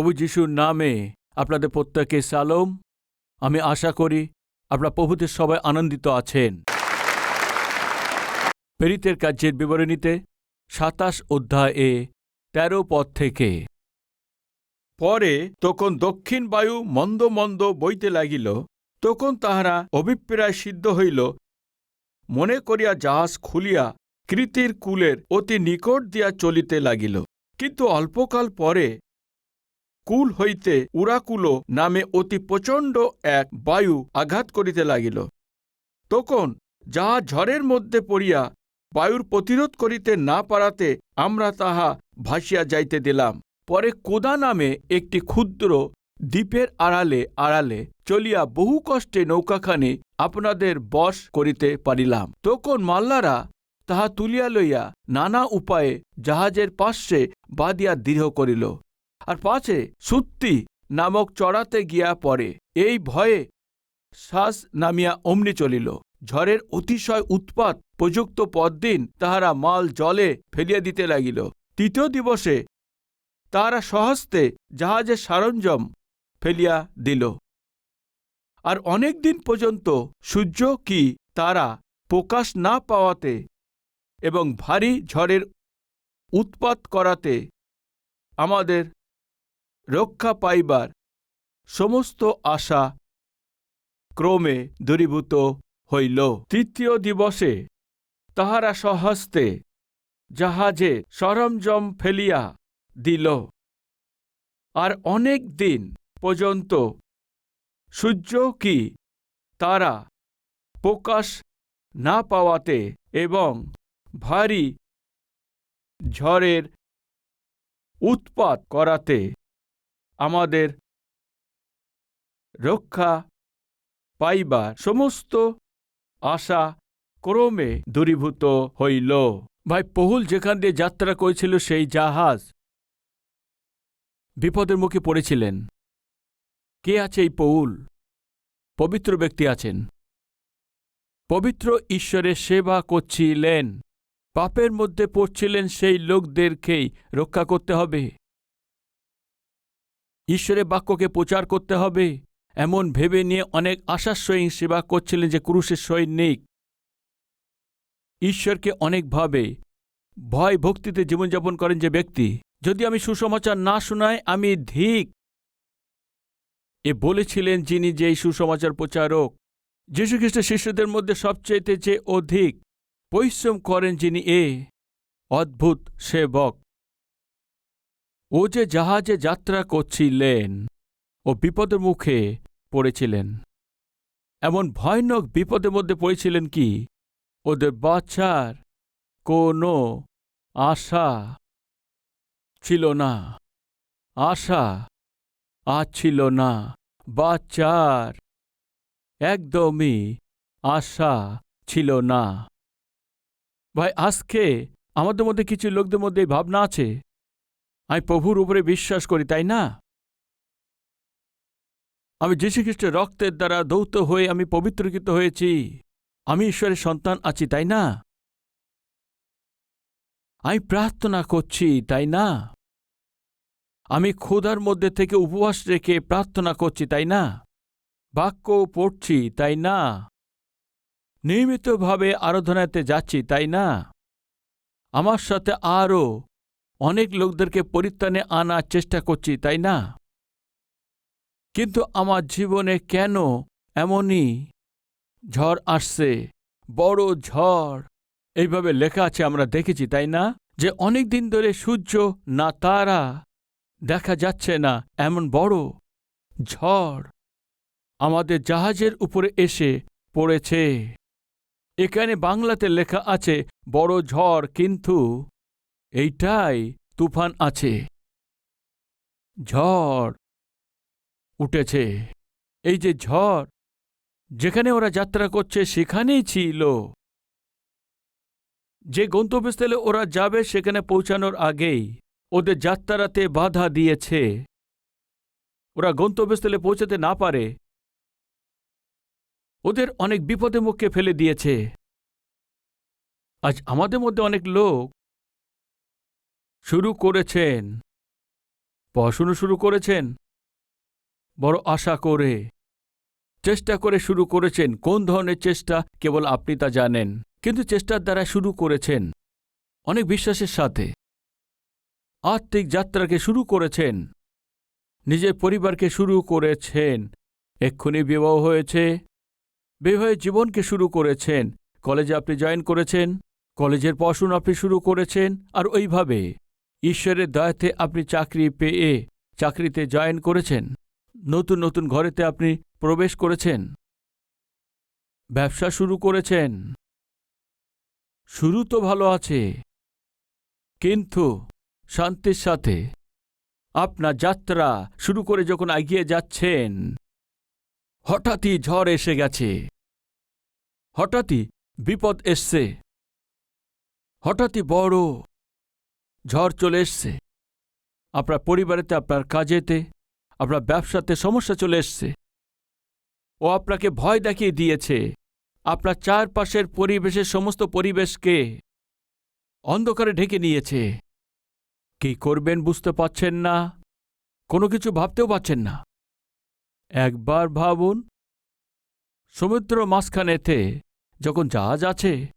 প্রভু যিশুর নামে আপনাদের প্রত্যেকে সালম। আমি আশা করি আপনারা প্রভুতে সবাই আনন্দিত আছেন। পেরিতের কার্যের বিবরণীতে সাতাশ অধ্যায়ে তেরো পদ থেকে। পরে তখন দক্ষিণ বায়ু মন্দ মন্দ বইতে লাগিল, তখন তাহারা অভিপ্রায় সিদ্ধ হইল, মনে করিয়া জাহাজ খুলিয়া কৃতির কুলের অতি নিকট দিয়া চলিতে লাগিল। কিন্তু অল্পকাল পরে কুল হইতে উড়াকুলো নামে অতি প্রচণ্ড এক বায়ু আঘাত করিতে লাগিল। তখন যাহা ঝড়ের মধ্যে পড়িয়া বায়ুর প্রতিরোধ করিতে না পারাতে আমরা তাহা ভাসিয়া যাইতে দিলাম। পরে কোদা নামে একটি ক্ষুদ্র দ্বীপের আড়ালে আড়ালে চলিয়া বহু কষ্টে নৌকাখানি আপনাদের বশ করিতে পারিলাম। তখন মাল্লারা তাহা তুলিয়া লইয়া নানা উপায়ে জাহাজের পার্শ্বে বাদিয়া দৃঢ় করিল। আর পাছে, সুত্তি নামক চড়াতে গিয়া পড়ে। এই ভয়ে শ্বাস নামিয়া অমনি চলিল। ঝড়ের অতিশয় উৎপাত প্রযুক্ত পরদিন তাহারা মাল জলে ফেলিয়া দিতে লাগিল। তৃতীয় দিবসে তাহারা সহস্তে জাহাজের সরঞ্জাম ফেলিয়া দিল। আর অনেক দিন পর্যন্ত সূর্য কি তারা প্রকাশ না পাওয়াতে এবং ভারী ঝড়ের উৎপাত করাতে আমাদের রক্ষা পাইবার সমস্ত আশা ক্রমে দূরীভূত হইল। তৃতীয় দিবসে তাহারা সহস্তে জাহাজে সরঞ্জম ফেলিয়া দিল। আর অনেক দিন পর্যন্ত সূর্য কি তারা প্রকাশ না পাওয়াতে এবং ভারী ঝড়ের উৎপাত করাতে আমাদের রক্ষা পাইবার সমস্ত আশা ক্রমে দূরীভূত হইল। ভাই, পহুল যেখান দিয়ে যাত্রা করেছিল সেই জাহাজ বিপদের মুখে পড়েছিলেন। কে আছে এই পৌল পবিত্র ব্যক্তি আছেন। পবিত্র ঈশ্বরের সেবা করছিলেন। পাপের মধ্যে পড়ছিলেন সেই লোকদেরকেই রক্ষা করতে হবে। ঈশ্বরের বাক্যকে প্রচার করতে হবে। এমন ভেবে নিয়ে অনেক আশার সহিত সেবা করছিলেন যে ক্রুশের সৈনিক ঈশ্বরকে অনেকভাবে ভয় ভক্তিতে জীবনযাপন করেন যে ব্যক্তি, যদি আমি সুসমাচার না শোনাই, আমি ধিক। এ বলেছিলেন যিনি যে সুসমাচার প্রচারক। যীশুখ্রিস্টের শিষ্যদের মধ্যে সবচেয়ে যে অধিক পরিশ্রম করেন যিনি এ অদ্ভুত সেবক। ও যে জাহাজে যাত্রা করছিলেন ও বিপদের মুখে পড়েছিলেন। এমন ভয়ানক বিপদের মধ্যে পড়েছিলেন কি? ওদের বাচ্চার কোনো আশা ছিল না। আশা আজ ছিল না। বাচ্চার একদমই আশা ছিল না। ভাই, আজকে আমাদের মধ্যে কিছু লোকদের মধ্যে ভাবনা আছে? আমি প্রভুর উপরে বিশ্বাস করি, তাই না? আমি যীশুখ্রিস্টের রক্তের দ্বারা দৌত হয়ে আমি পবিত্রকৃত হয়েছি। আমি ঈশ্বরের সন্তান আছি, তাই না? আমি প্রার্থনা করছি, তাই না? আমি ক্ষুধার মধ্যে থেকে উপবাস রেখে প্রার্থনা করছি, তাই না? বাক্য পড়ছি, তাই না? নিয়মিতভাবে আরাধনাতে যাচ্ছি, তাই না? আমার সাথে আরও অনেক লোকদেরকে পরিত্রাণে আনার চেষ্টা করছি, তাই না? কিন্তু আমার জীবনে কেন এমনই ঝড় আসছে? বড় ঝড়। এইভাবে লেখা আছে, আমরা দেখেছি, তাই না? যে অনেক দিন ধরে সূর্য না তারা দেখা যাচ্ছে না, এমন বড় ঝড় আমাদের জাহাজের উপরে এসে পড়েছে। এখানে বাংলাতে লেখা আছে, বড় ঝড় কিন্তু এইটাই তুফান আছে। ঝড় উঠেছে। এই যে ঝড়, যেখানে ওরা যাত্রা করছে সেখানেই ছিল। যে গন্তব্যস্থলে ওরা যাবে সেখানে পৌঁছানোর আগেই ওদের যাত্রাতে বাধা দিয়েছে। ওরা গন্তব্যস্থলে পৌঁছাতে না পারে। ওদের অনেক বিপদে মুখে ফেলে দিয়েছে। আজ আমাদের মধ্যে অনেক লোক শুরু করেছেন। পড়াশুনো শুরু করেছেন? বড় আশা করে। চেষ্টা করে শুরু করেছেন। কোন ধরনের চেষ্টা? কেবল আপনি তা জানেন। কিন্তু চেষ্টার দ্বারা শুরু করেছেন। অনেক বিশ্বাসের সাথে। আত্মিক যাত্রাকে শুরু করেছেন। নিজের পরিবারকে শুরু করেছেন। এক্ষুনি বিবাহ হয়েছে। বিবাহের জীবনকে শুরু করেছেন। কলেজে আপনি জয়েন করেছেন। কলেজের পড়াশুনো আপনি শুরু করেছেন। আর ওইভাবে। ঈশ্বরের দয়াতে আপনি চাকরি পেয়ে চাকরিতে জয়েন করেছেন। নতুন নতুন ঘরেতে আপনি প্রবেশ করেছেন। ব্যবসা শুরু করেছেন। শুরু তো ভালো আছে। কিন্তু শান্তির সাথে আপনার যাত্রা শুরু করে যখন এগিয়ে যাচ্ছেন, হঠাৎই ঝড় এসে গেছে। হঠাৎই বিপদ এসছে। হঠাৎই বড় ঝড় চলে এসছে। আপনার পরিবারেতে, আপনার কাজেতে, আপনার ব্যবসাতে সমস্যা চলে এসছে। ও আপনাকে ভয় দেখিয়ে দিয়েছে। আপনার চারপাশের পরিবেশের সমস্ত পরিবেশকে অন্ধকারে ঢেকে নিয়েছে। কি করবেন বুঝতে পারছেন না। কোনো কিছু ভাবতেও পারছেন না। একবার ভাবুন, সমুদ্র মাঝখানেতে যখন জাহাজ আছে,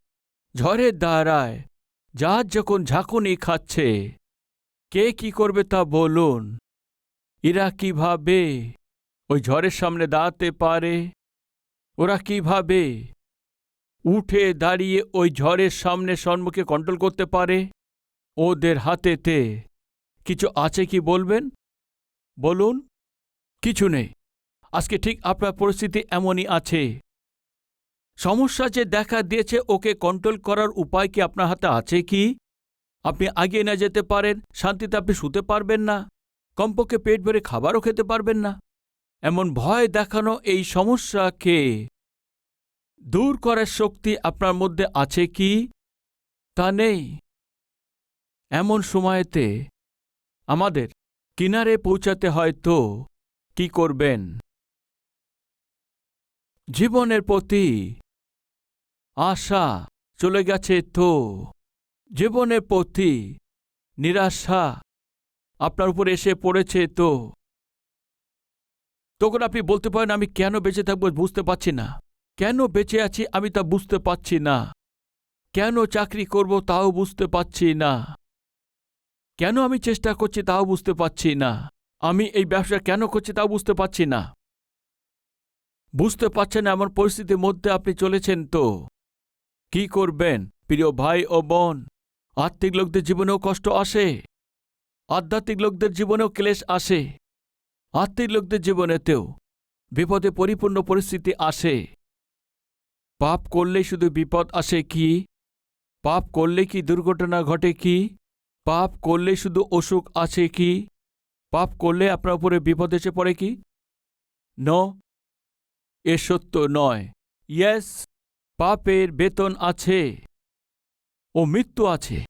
ঝড়ের দ্বারায় জাহাজ যখন ঝাঁকুনি খাচ্ছে, কে কি করবে তা বলুন। এরা কীভাবে ওই ঝড়ের সামনে দাঁড়াতে পারে? ওরা কীভাবে উঠে দাঁড়িয়ে ওই ঝড়ের সামনে সম্মুখে কন্ট্রোল করতে পারে? ওদের হাতেতে কিছু আছে কি বলবেন? বলুন। কিছু নেই। আজকে ঠিক আপনার পরিস্থিতি এমনই আছে। সমস্যা যে দেখা দিয়েছে ওকে কন্ট্রোল করার উপায় কি আপনার হাতে আছে কি? আপনি আগিয়ে না যেতে পারেন, শান্তিতে আপনি শুতে পারবেন না, কমপক্ষে পেট ভরে খাবারও খেতে পারবেন না। এমন ভয় দেখানো এই সমস্যাকে দূর করার শক্তি আপনার মধ্যে আছে কি? তা নেই। এমন সময়েতে আমাদের কিনারে পৌঁছাতে হয়তো কি করবেন? জীবনের প্রতি আশা চলে গেছে তো। জীবনে পথি, নিরাশা আপনার উপর এসে পড়েছে তো। তখন আপনি বলতে পারেন, আমি কেন বেঁচে থাকব বুঝতে পারছি না। কেন বেঁচে আছি আমি তা বুঝতে পারছি না। কেন চাকরি করব তাও বুঝতে পারছি না। কেন আমি চেষ্টা করছি তাও বুঝতে পারছি না। আমি এই ব্যবসা কেন করছি তাও বুঝতে পারছি না। বুঝতে পারছেন এমন পরিস্থিতির মধ্যে আপনি চলেছেন তো। কি করবেন, প্রিয় ভাই ও বোন? আত্মিক লোকদের জীবনেও কষ্ট আসে। আধ্যাত্মিক লোকদের জীবনেও ক্লেশ আসে। আত্মিক লোকদের জীবনেতেও বিপদে পরিপূর্ণ পরিস্থিতি আসে। পাপ করলেই শুধু বিপদ আসে কি? পাপ করলে কি দুর্ঘটনা ঘটে কি? পাপ করলে শুধু অসুখ আছে কি? পাপ করলে আপনার উপরে বিপদ এসে পড়ে কি? ন, এ সত্য নয়। ইয়েস পাপের বেতন আছে। ও মৃত্যু আছে।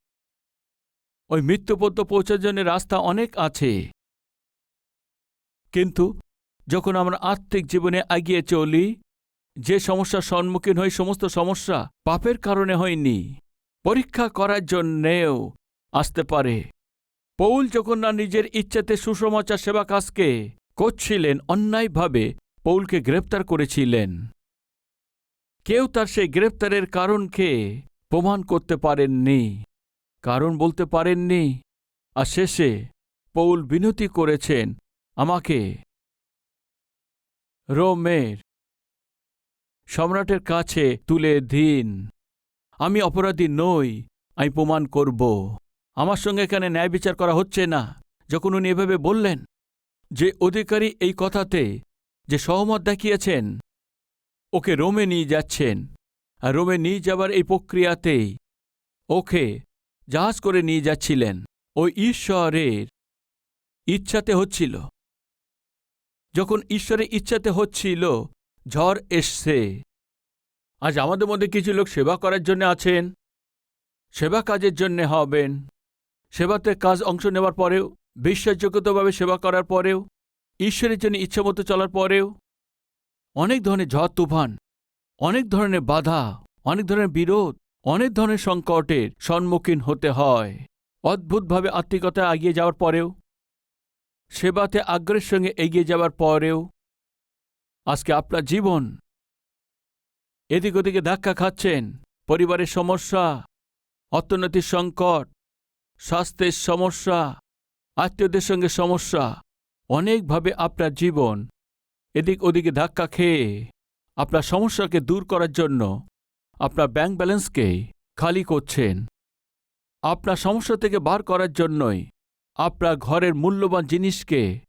ওই মৃত্যুপদ্য পৌঁছার জন্য রাস্তা অনেক আছে। কিন্তু যখন আমরা আত্মিক জীবনে এগিয়ে চলি, যে সমস্যার সম্মুখীন হই সমস্ত সমস্যা পাপের কারণে হয়নি। পরীক্ষা করার জন্যেও আসতে পারে। পৌল যখন না নিজের ইচ্ছাতে সুসমাচার সেবা কাজকে করছিলেন, অন্যায়ভাবে পৌলকে গ্রেপ্তার করেছিলেন। কেউ তার সেই গ্রেপ্তারের কারণকে প্রমাণ করতে পারেননি, কারণ বলতে পারেননি, আর শেষে পৌল বিনতি করেছেন আমাকে। রোমের সম্রাটের কাছে তুলে দিন। আমি অপরাধী নই, আমি প্রমাণ করব। আমার সঙ্গে এখানে ন্যায় বিচার করা হচ্ছে না। যখন উনি এভাবে বললেন, যে অধিকারী এই কথাতে যে সহমত দেখিয়েছেন ওকে রোমে নিয়ে যাচ্ছেন। আর রোমে নিয়ে যাবার এই প্রক্রিয়াতেই ওকে জাহাজ করে নিয়ে যাচ্ছিলেন। ওই ঈশ্বরের ইচ্ছাতে হচ্ছিল। যখন ঈশ্বরের ইচ্ছাতে হচ্ছিল, ঝড় এসছে। আজ আমাদের মধ্যে কিছু লোক সেবা করার জন্য আছেন, সেবা কাজের জন্য হবেন, সেবাতে কাজ অংশ নেওয়ার পরেও বিশ্বাসযোগ্যতভাবে সেবা করার পরেও, ঈশ্বরের জন্য ইচ্ছামতো চলার পরেও অনেক ধরনের ঝড়, তুফান, অনেক ধরনের বাধা, অনেক ধরনের বিরোধ, অনেক ধরনের সংকটের সম্মুখীন হতে হয়। অদ্ভুতভাবে আত্মিকতা এগিয়ে যাওয়ার পরেও, সেবাতে আগ্রহের সঙ্গে এগিয়ে যাওয়ার পরেও, আজকে আপনার জীবন এদিক ওদিকে ধাক্কা খাচ্ছেন। পরিবারের সমস্যা, অর্থনৈতিক সংকট, স্বাস্থ্যের সমস্যা, আত্মীয়দের সঙ্গে সমস্যা, অনেকভাবে আপনার জীবন এদিক ওদিকে ধাক্কা খেয়ে আপনার সমস্যাকে দূর করার জন্য আপনার ব্যাংক ব্যালেন্সকে খালি করছেন। আপনার সমস্যা থেকে বার করার জন্যই আপনার ঘরের মূল্যবান জিনিসকে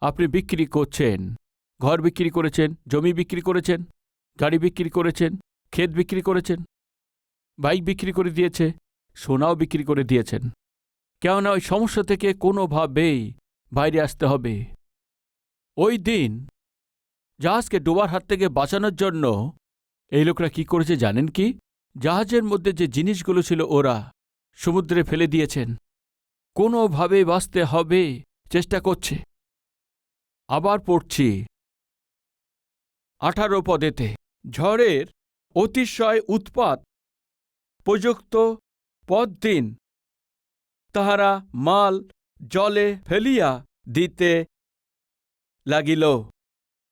আপনি বিক্রি করছেন। ঘর বিক্রি করেছেন, জমি বিক্রি করেছেন, গাড়ি বিক্রি করেছেন, ক্ষেত বিক্রি করেছেন, বাইক বিক্রি করে দিয়েছে, সোনাও বিক্রি করে দিয়েছেন। কেননা ওই সমস্যা থেকে কোনোভাবেই বাইরে আসতে হবে। ওই দিন জাহাজকে ডোবার হাত থেকে বাঁচানোর জন্য এই লোকরা কি করেছে জানেন কি? জাহাজের মধ্যে যে জিনিসগুলো ছিল ওরা সমুদ্রে ফেলে দিয়েছেন। কোনোভাবে বাঁচতে হবে, চেষ্টা করছে। আবার পড়ছি আঠারো পদেতে। ঝড়ের অতিশয় উৎপাত প্রযুক্ত পদ দিন তাহারা মাল জলে ফেলিয়া দিতে লাগিল।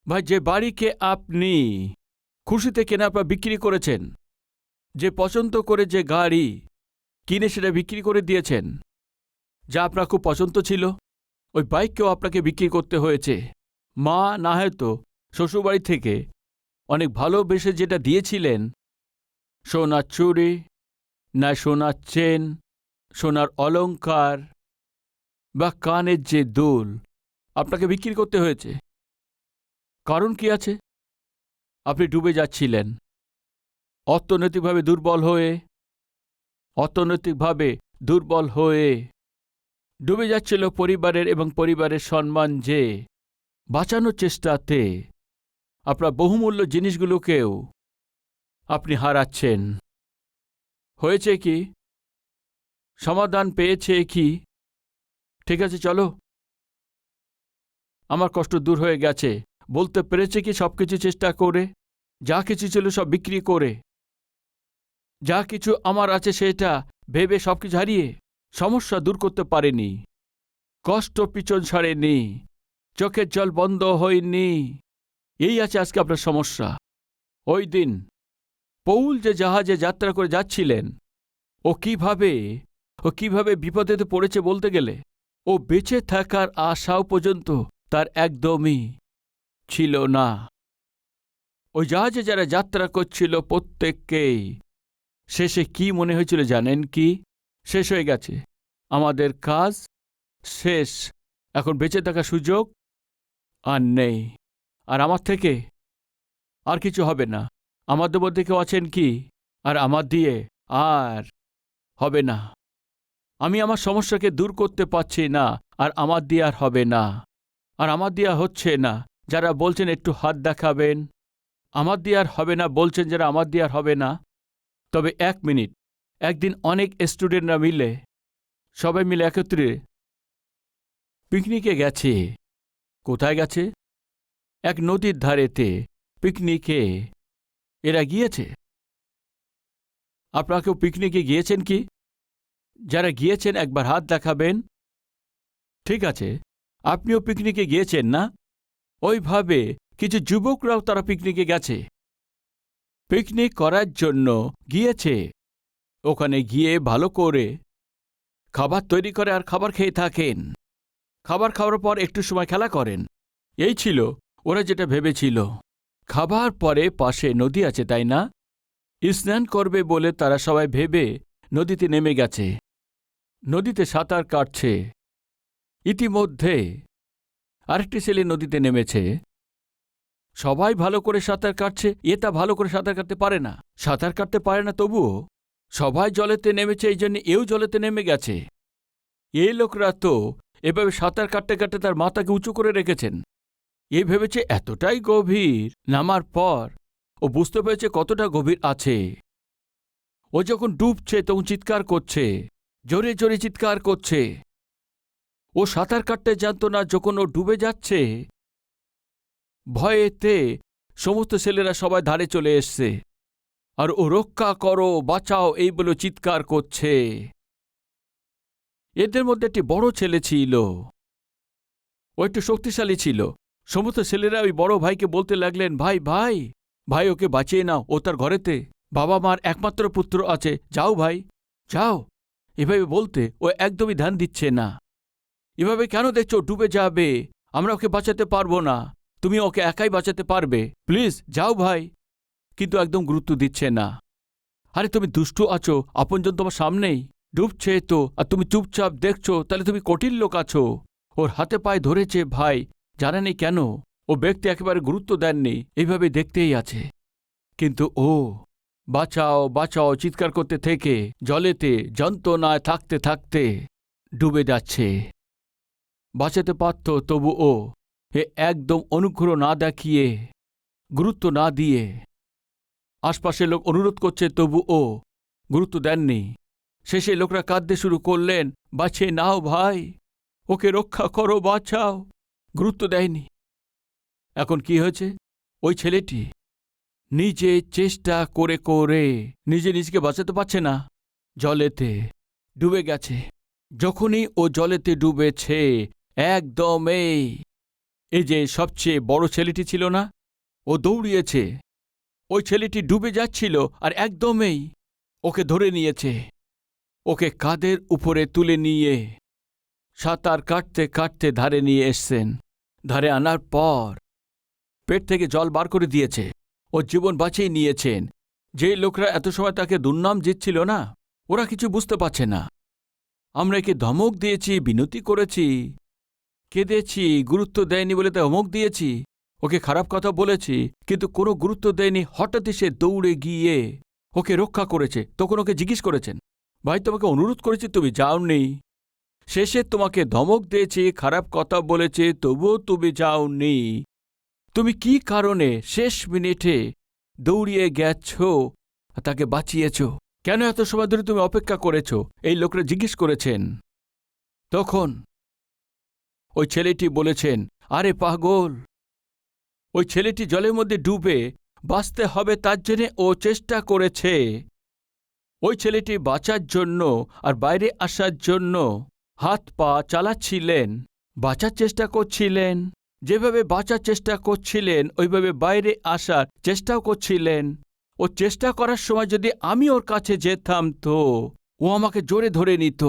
ভাই, যে বাড়িকে আপনি খুশিতে কেনার পর বিক্রি করেছেন, যে পছন্দ করে যে গাড়ি কিনে সেটা বিক্রি করে দিয়েছেন, যা আপনার খুব পছন্দ ছিল, ওই বাইককেও আপনাকে বিক্রি করতে হয়েছে। মা, না হয়তো শ্বশুরবাড়ি থেকে অনেক ভালোবেসে যেটা দিয়েছিলেন, সোনার চুরি না সোনার চেন, সোনার অলংকার বা কানের যে দুল আপনাকে বিক্রি করতে হয়েছে। কারণ কি আছে? আপনি ডুবে যাচ্ছিলেন। অর্থনৈতিকভাবে দুর্বল হয়ে, অর্থনৈতিকভাবে দুর্বল হয়ে ডুবে যাচ্ছিল পরিবারের এবং পরিবারের সম্মান যে বাঁচানোর চেষ্টাতে। আপনার বহুমূল্য জিনিসগুলোকেও আপনি হারাচ্ছেন। হয়েছে কি? সমাধান পেয়েছে কি? ঠিক আছে, চলো। আমার কষ্ট দূর হয়ে গেছে। বলতে পেরেছে কি সব কিছু চেষ্টা করে? যা কিছু ছিল সব বিক্রি করে। যা কিছু আমার আছে সেটা ভেবে সব কিছু হারিয়ে সমস্যা দূর করতে পারেনি। কষ্ট পিছন ছাড়েনি। চোখের জল বন্ধ হয়নি। এই আছে আজকে আপনার সমস্যা। ওই দিন পৌল যে জাহাজে যাত্রা করে যাচ্ছিলেন, ও কীভাবে ও কীভাবে বিপদেতে পড়েছে বলতে গেলে, ও বেঁচে থাকার আশাও পর্যন্ত তার একদমই ছিল না। ওই জাহাজে যারা যাত্রা করছিল প্রত্যেককেই, শেষে কি মনে হয়েছিল জানেন কি? শেষ হয়ে গেছে। আমাদের কাজ শেষ। এখন বেঁচে থাকার সুযোগ আর নেই। আর আমার থেকে আর কিছু হবে না। আমাদের মধ্যে কেউ আছেন কি? আর আমার দিয়ে আর হবে না। আমি আমার সমস্যাকে দূর করতে পারছি না। আর আমার দিয়ে আর হবে না। আর আমার দিয়ে হচ্ছে না, যারা বলছেন একটু হাত দেখাবেন। আমার দিয়ে আর হবে না, বলছেন যারা আমার দিয়ে আর হবে না। তবে এক মিনিট, একদিন অনেক স্টুডেন্টরা মিলে, সবাই মিলে একত্রে পিকনিকে গেছে। কোথায় গেছে? এক নদীর ধারেতে পিকনিকে। এরা গিয়েছে? আপনারা কেউ পিকনিকে গিয়েছেন কি? যারা গিয়েছেন একবার হাত দেখাবেন। ঠিক আছে। আপনিও পিকনিকে গিয়েছেন না? ওইভাবে কিছু যুবকরাও তারা পিকনিকে গেছে। পিকনিক করার জন্য গিয়েছে। ওখানে গিয়ে ভালো করে খাবার তৈরি করে আর খাবার খেয়ে থাকেন। খাবার খাওয়ার পর একটু সময় খেলা করেন। এই ছিল ওরা যেটা ভেবেছিল। খাবার পরে পাশে নদী আছে, তাই না? স্নান করবে বলে তারা সবাই ভেবে নদীতে নেমে গেছে। নদীতে সাঁতার কাটছে। ইতিমধ্যে আরেকটি ছেলে নদীতে নেমেছে। সবাই ভালো করে সাঁতার কাটছে, এ তা ভালো করে সাঁতার কাটতে পারে না। সাঁতার কাটতে পারে না তবুও সবাই জলেতে নেমেছে, এই জন্য এও জলেতে নেমে গেছে। এই লোকরা তো এভাবে সাঁতার কাটতে কাটতে তার মাথাকে উঁচু করে রেখেছেন। এ ভেবেছে এতটাই গভীর, নামার পর ও বুঝতে পেরেছে কতটা গভীর আছে। ও যখন ডুবছে তখন চিৎকার করছে, জোরে জোরে চিৎকার করছে। ও সাঁতার কাটতে জানত না যখন ও ডুবে যাচ্ছে। ভয়েতে সমস্ত ছেলেরা সবাই ধারে চলে এসছে। আর ও রক্ষা করো, বাঁচাও, এই বলে চিৎকার করছে। এদের মধ্যে একটি বড় ছেলে ছিল। ও একটু শক্তিশালী ছিল। সমস্ত ছেলেরা ওই বড় ভাইকে বলতে লাগলেন, ভাই ভাই ভাই, ওকে বাঁচিয়ে নাও, ও তার ঘরেতে। বাবা মার একমাত্র পুত্র আছে। যাও ভাই, যাও। এভাবে বলতে ও একদমই ধ্যান দিচ্ছে না। এভাবে কেন দেখছ ডুবে যাবে? আমরা ওকে বাঁচাতে পারব না। তুমি ওকে একাই বাঁচাতে পারবে। প্লিজ, যাও ভাই। কিন্তু একদম গুরুত্ব দিচ্ছে না। আরে, তুমি দুষ্টু আছো। আপনজন তোমার সামনেই। ডুবছে তো। আর তুমি চুপচাপ দেখছ, তাহলে তুমি কঠিন লোক আছো। ওর হাতে পায়ে ধরেছে ভাই। জানেনি কেন? ও ব্যক্তি একেবারে গুরুত্ব দেননি। এইভাবে দেখতেই আছে। কিন্তু ও, বাঁচাও বাঁচাও, চিৎকার করতে থেকে, জলেতে, যন্ত্রণায় থাকতে থাকতে ডুবে যাচ্ছে। বাঁচাতে পারত তবু ও হে একদম অনুগ্রহ না দেখিয়ে, গুরুত্ব না দিয়ে। আশপাশের লোক অনুরোধ করছে তবু ও গুরুত্ব দেননি। শেষে লোকরা কাঁদতে শুরু করলেন বাছে নাও ভাই, ওকে রক্ষা করো, বাঁচাও। গুরুত্ব দেয়নি। এখন কি হয়েছে? ওই ছেলেটি নিজে চেষ্টা করে করে নিজে নিজেকে বাঁচাতে পারছে না। জলেতে ডুবে গেছে। যখনই ও জলেতে ডুবেছে একদমই এই। যে সবচেয়ে বড় ছেলেটি ছিল না? ও দৌড়িয়েছে। ওই ছেলেটি ডুবে যাচ্ছিল আর একদমই ওকে ধরে নিয়েছে। ওকে কাদের উপরে তুলে নিয়ে সাঁতার কাটতে কাটতে ধারে নিয়ে এসছেন। ধারে আনার পর পেট থেকে জল বার করে দিয়েছে। ও জীবন বাঁচিয়ে নিয়েছেন। যে লোকরা এত সময় তাকে দুর্নাম জিতছিল না, ওরা কিছু বুঝতে পারছে না। আমরা একে ধমক দিয়েছি, বিনতি করেছি। কেঁদেছি গুরুত্ব দেয়নি বলে তাই অমক দিয়েছি? ওকে খারাপ কথা বলেছি, কিন্তু কোনো গুরুত্ব দেয়নি, হঠাৎই সে দৌড়ে গিয়ে ওকে রক্ষা করেছে, তখন ওকে জিজ্ঞেস করেছেন, ভাই, তোমাকে অনুরোধ করেছি, তুমি যাওনি। শেষে তোমাকে ধমক দিয়েছে, খারাপ কথা বলেছে, তবুও তুমি যাও যাওনি। তুমি কি কারণে শেষ মিনিটে দৌড়িয়ে গেছ তাকে বাঁচিয়েছ? কেন এত সময় ধরে তুমি অপেক্ষা করেছ? এই লোকরা জিজ্ঞেস করেছেন। তখন ওই ছেলেটি বলেছেন, আরে পাগল! ওই ছেলেটি জলের মধ্যে ডুবে বাঁচতে হবে তার জন্যে ও চেষ্টা করেছে। ওই ছেলেটি বাঁচার জন্য আর বাইরে আসার জন্য হাত পা চালাচ্ছিলেন, বাঁচার চেষ্টা করছিলেন, যেভাবে বাঁচার চেষ্টা করছিলেন, ওইভাবে বাইরে আসার চেষ্টাও করছিলেন। ও চেষ্টা করার সময় যদি আমি ওর কাছে যেতাম তো, ও আমাকে জোরে ধরে নিত।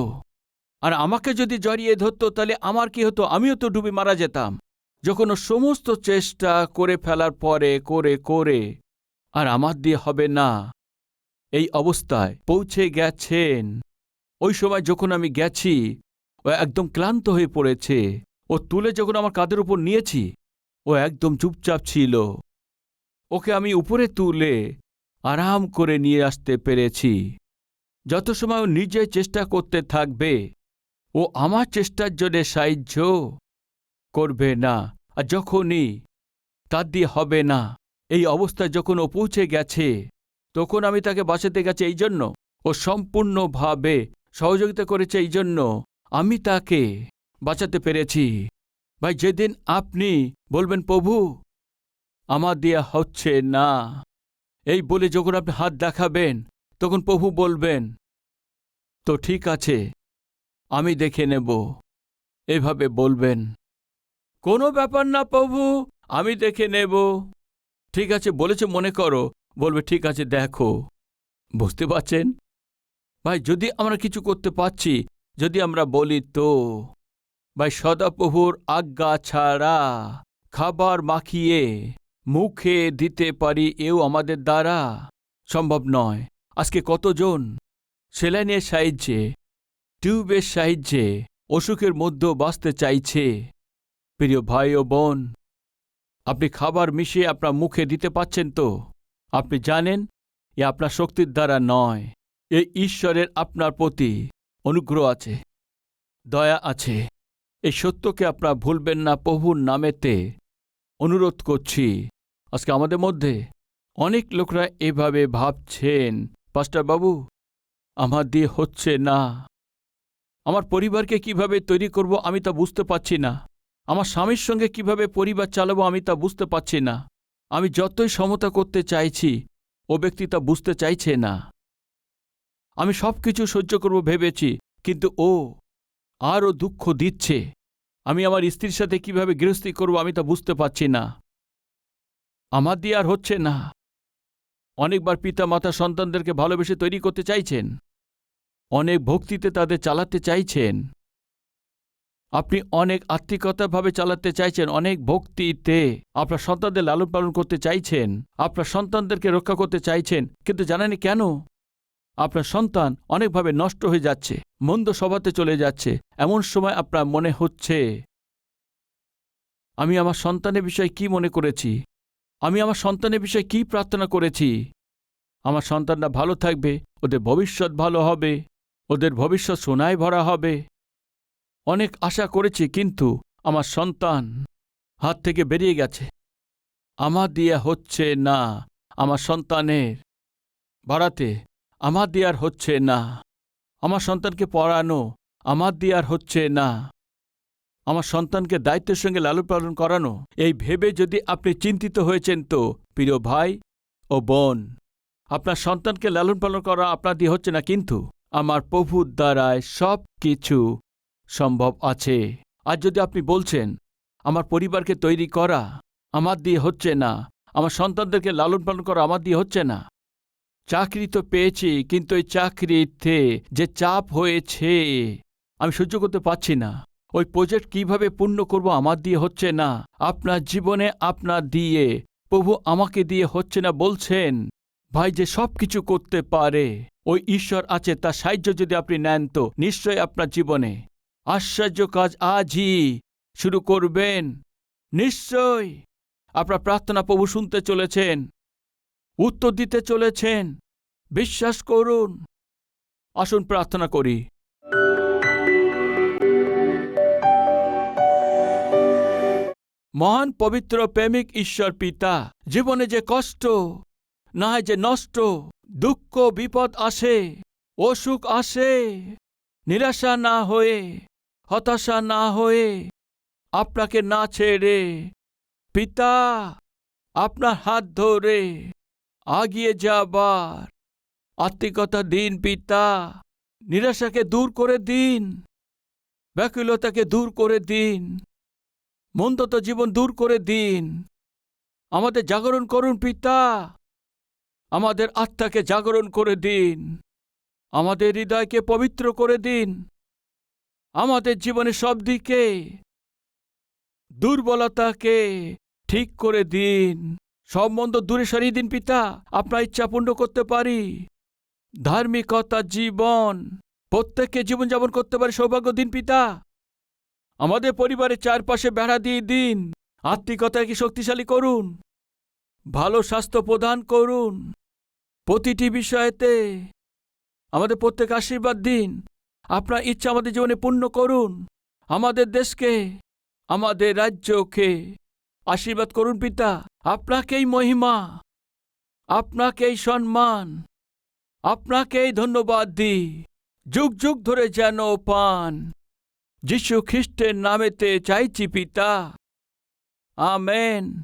আর আমাকে যদি জড়িয়ে ধরত, তাহলে আমার কি হতো? আমিও তো ডুবে মারা যেতাম। যখন সমস্ত চেষ্টা করে ফেলার পরে, করে করে, আর আমার দিয়ে হবে না, এই অবস্থায় পৌঁছে গেছেন। ওই সময় যখন আমি গেছি, ও একদম ক্লান্ত হয়ে পড়েছে। ও তুলে যখন আমার কাঁধের উপর নিয়েছি, ও একদম চুপচাপ ছিল। ওকে আমি উপরে তুলে আরাম করে নিয়ে আসতে পেরেছি। যত সময় ও নিজে চেষ্টা করতে থাকবে ও আমার চেষ্টার জন্যে সাহায্য করবে না। আর যখনই তার দিয়ে হবে না, এই অবস্থায় যখন ও পৌঁছে গেছে, তখন আমি তাকে বাঁচাতে গেছি এই জন্য। ও সম্পূর্ণভাবে সহযোগিতা করেছে এই জন্য আমি তাকে বাঁচাতে পেরেছি। ভাই, যেদিন আপনি বলবেন, প্রভু, আমার দিয়া হচ্ছে না। এই বলে যখন আপনি হাত দেখাবেন, তখন প্রভু বলবেন, তো ঠিক আছে আমি দেখে নেব। এভাবে বলবেন। কোনো ব্যাপার না প্রভু, আমি দেখে নেব। ঠিক আছে, বলেছে মনে করো। বলবে, ঠিক আছে, দেখো। বুঝতে পারছেন? ভাই, যদি আমরা কিছু করতে পারছি, যদি আমরা বলি তো। ভাই, সদাপ্রভুর আজ্ঞা ছাড়া খাবার মাখিয়ে মুখে দিতে পারি এও আমাদের দ্বারা সম্ভব নয়। আজকে কতজন? সেলাইনের সাহায্যে। টিউবের সাহায্যে অসুখের মধ্যেও বাঁচতে চাইছে। প্রিয় ভাই ও বোন, আপনি খাবার মিশিয়ে আপনার মুখে দিতে পাচ্ছেন তো? আপনি জানেন, এ আপনার শক্তির দ্বারা নয়, এ ঈশ্বরের আপনার প্রতি অনুগ্রহ আছে, দয়া আছে। এই সত্যকে আপনার ভুলবেন না, প্রভুর নামেতে অনুরোধ করছি। আজকে আমাদের মধ্যে অনেক লোকরা এভাবে ভাবছেন, পাস্টার বাবু, আমার দিয়ে হচ্ছে না। আমার পরিবারকে কীভাবে তৈরি করব আমি তা বুঝতে পারছি না। আমার স্বামীর সঙ্গে কীভাবে পরিবার চালাবো আমি তা বুঝতে পারছি না। আমি যতই সমতা করতে চাইছি, ও ব্যক্তি তা বুঝতে চাইছে না। আমি সব কিছু সহ্য করব ভেবেছি, কিন্তু ও আরও দুঃখ দিচ্ছে। আমি আমার স্ত্রীর সাথে কীভাবে গৃহস্থী করব আমি তা বুঝতে পারছি না। আমার দিয়ে আর হচ্ছে না। অনেকবার পিতা মাতা সন্তানদেরকে ভালোবেসে তৈরি করতে চাইছেন। অনেক ভক্তিতে তাদের চালাতে চাইছেন। আপনি অনেক আত্মিকতাভাবে চালাতে চাইছেন, অনেক ভক্তিতে আপনার সন্তানদের লালন পালন করতে চাইছেন, আপনার সন্তানদেরকে রক্ষা করতে চাইছেন, কিন্তু জানেনি কেন? আপনার সন্তান অনেকভাবে নষ্ট হয়ে যাচ্ছে, মন্দ সভাতে চলে যাচ্ছে, এমন সময় আপনার মনে হচ্ছে, আমি আমার সন্তানের বিষয়ে কি মনে করেছি? আমি আমার সন্তানের বিষয়ে কি প্রার্থনা করেছি? আমার সন্তানরা ভালো থাকবে, ওদের ভবিষ্যৎ ভালো হবে। ওদের ভবিষ্যৎ সোনায় ভরা হবে। অনেক আশা করেছি, কিন্তু আমার সন্তান হাত থেকে বেরিয়ে গেছে। আমার দিয়া হচ্ছে না আমার সন্তানের বাড়াতে আমার দিয়ে আর হচ্ছে না। আমার সন্তানকে পড়ানো আমার দিয়ে আর হচ্ছে না। আমার সন্তানকে দায়িত্বের সঙ্গে লালন পালন করানো, এই ভেবে যদি আপনি চিন্তিত হয়েছেন তো, প্রিয় ভাই ও বোন, আপনার সন্তানকে লালন পালন করা আপনার দিয়ে হচ্ছে না, কিন্তু আমার প্রভুর দ্বারায় সব কিছু সম্ভব আছে। আর যদি আপনি বলছেন, আমার পরিবারকে তৈরি করা আমার দিয়ে হচ্ছে না, আমার সন্তানদেরকে লালন পালন করা আমার দিয়ে হচ্ছে না। চাকরি তো পেয়েছি, কিন্তু এই চাকরিতে যে চাপ হয়েছে, আমি সহ্য করতে পারছি না। ওই প্রজেক্ট কীভাবে পূর্ণ করব আমার দিয়ে হচ্ছে না? আপনার জীবনে আপনার দিয়ে প্রভু আমাকে দিয়ে হচ্ছে না বলছেন। ভাই যে সব কিছু করতে পারে, ওই ঈশ্বর আছে, তার সাহায্য যদি আপনি নেন তো নিশ্চয় আপনার জীবনে। আশ্চর্য কাজ আজই শুরু করবেন। নিশ্চয় আপনার প্রার্থনা প্রভু শুনতে চলেছেন, উত্তর দিতে চলেছেন। বিশ্বাস করুন। আসুন প্রার্থনা করি। মহান পবিত্র প্রেমিক ঈশ্বর পিতা, জীবনে যে কষ্ট না হয় যে নষ্ট, দুঃখ, বিপদ আসে, অসুখ আসে, নিরাশা না হয়ে, হতাশা না হয়ে, আপনাকে না ছেড়ে, পিতা, আপনার হাত ধরে আগিয়ে যাবার আত্মিকতা দিন, পিতা, নিরাশাকে দূর করে দিন, ব্যাকুলতাকে দূর করে দিন মন্দত জীবন দূর করে দিন। আমাদের জাগরণ করুন, পিতা। আমাদের আত্মাকে জাগরণ করে দিন। আমাদের হৃদয়কে পবিত্র করে দিন। আমাদের জীবনে সব দিকে দুর্বলতাকে ঠিক করে দিন। সব মন্দ দূরে সরিয়ে দিন পিতা, আপনার ইচ্ছা পূর্ণ করতে পারি। ধার্মিকতা, জীবন, প্রত্যেককে জীবনযাপন করতে পারে সৌভাগ্য দিন পিতা। আমাদের পরিবারের চারপাশে বেড়া দিয়ে দিন। আত্মিকতাকে শক্তিশালী করুন। ভালো স্বাস্থ্য প্রদান করুন। প্রতিটি বিষয়েতে আমাদের প্রত্যেক আশীর্বাদ দিন। আপনার ইচ্ছা আমাদের জীবনে পূর্ণ করুন। আমাদের দেশকে, আমাদের রাজ্যকে আশীর্বাদ করুন পিতা। আপনাকেই মহিমা, আপনাকেই সম্মান, আপনাকেই ধন্যবাদ দিই। যুগ যুগ ধরে যেন পান। যিশু খ্রিস্টের নামেতে চাইছি পিতা। আমেন।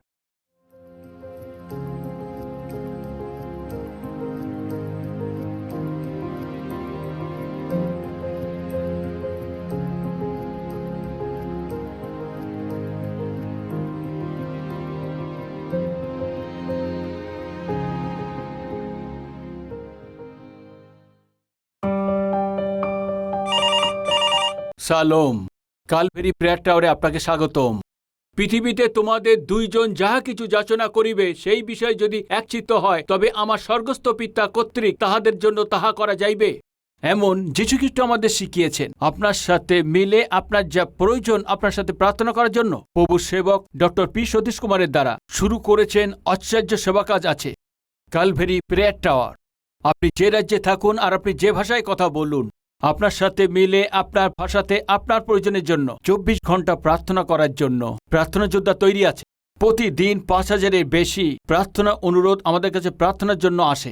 সালোম। কালভেরি প্রেয়ার টাওয়ারে আপনাকে স্বাগতম। পৃথিবীতে তোমাদের দুইজন যাহা কিছু যাচনা করিবে, সেই বিষয়ে যদি একচিত্ত হয়, তবে আমার স্বর্গস্থ পিতা কর্তৃক তাহাদের জন্য তাহা করা যাইবে। এমন যীশুখ্রিস্ট আমাদের শিখিয়েছেন, আপনার সাথে মিলে আপনার যা প্রয়োজন আপনার সাথে প্রার্থনা করার জন্য। প্রভু সেবক ডক্টর পি সতীশ কুমারের দ্বারা শুরু করেছেন আশ্চর্য সেবা কাজ আছে। Calvary prayer tower. আপনি যে রাজ্যে থাকুন আর আপনি যে ভাষায় কথা বলুন আপনার সাথে মিলে, আপনার ভাষাতে, আপনার প্রয়োজনের জন্য। চব্বিশ ঘণ্টা প্রার্থনা করার জন্য। প্রার্থনা যোদ্ধা তৈরি আছে। প্রতিদিন পাঁচ হাজারের বেশি প্রার্থনা অনুরোধ আমাদের কাছে প্রার্থনার জন্য আসে।